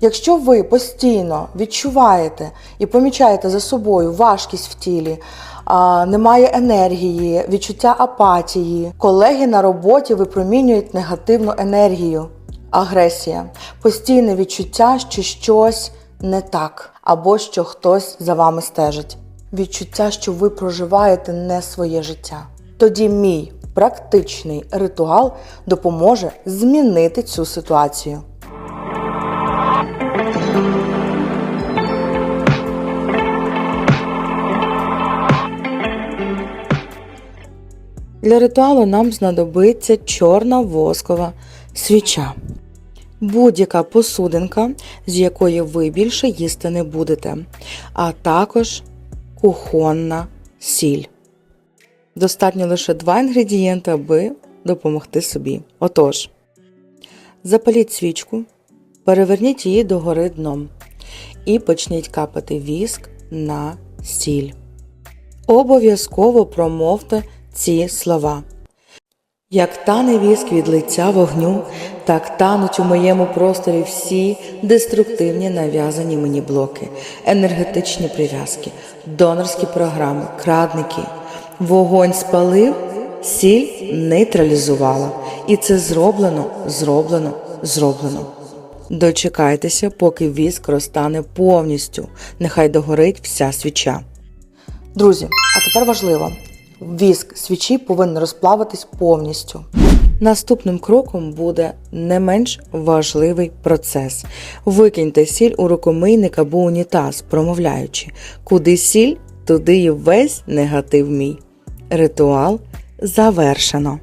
Якщо ви постійно відчуваєте і помічаєте за собою важкість в тілі, немає енергії, відчуття апатії, колеги на роботі випромінюють негативну енергію, агресія, постійне відчуття, що щось не так, або що хтось за вами стежить, відчуття, що ви проживаєте не своє життя. Тоді мій практичний ритуал допоможе змінити цю ситуацію. Для ритуалу нам знадобиться чорна воскова свіча. Будь-яка посудинка, з якої ви більше їсти не будете, а також кухонна сіль. Достатньо лише два інгредієнти, аби допомогти собі. Отож, запаліть свічку, переверніть її догори дном і почніть капати віск на сіль. Обов'язково промовте ці слова. Як тане віск від лиця вогню, так тануть у моєму просторі всі деструктивні нав'язані мені блоки, енергетичні прив'язки, донорські програми, крадники. Вогонь спалив, сіль нейтралізувала. І це зроблено, зроблено, зроблено. Дочекайтеся, поки віск розтане повністю. Нехай догорить вся свіча. Друзі, а тепер важливо: віск свічі повинен розплавитись повністю. Наступним кроком буде не менш важливий процес. Викиньте сіль у рукомийник або унітаз, промовляючи, куди сіль, туди і весь негатив мій. Ритуал завершено.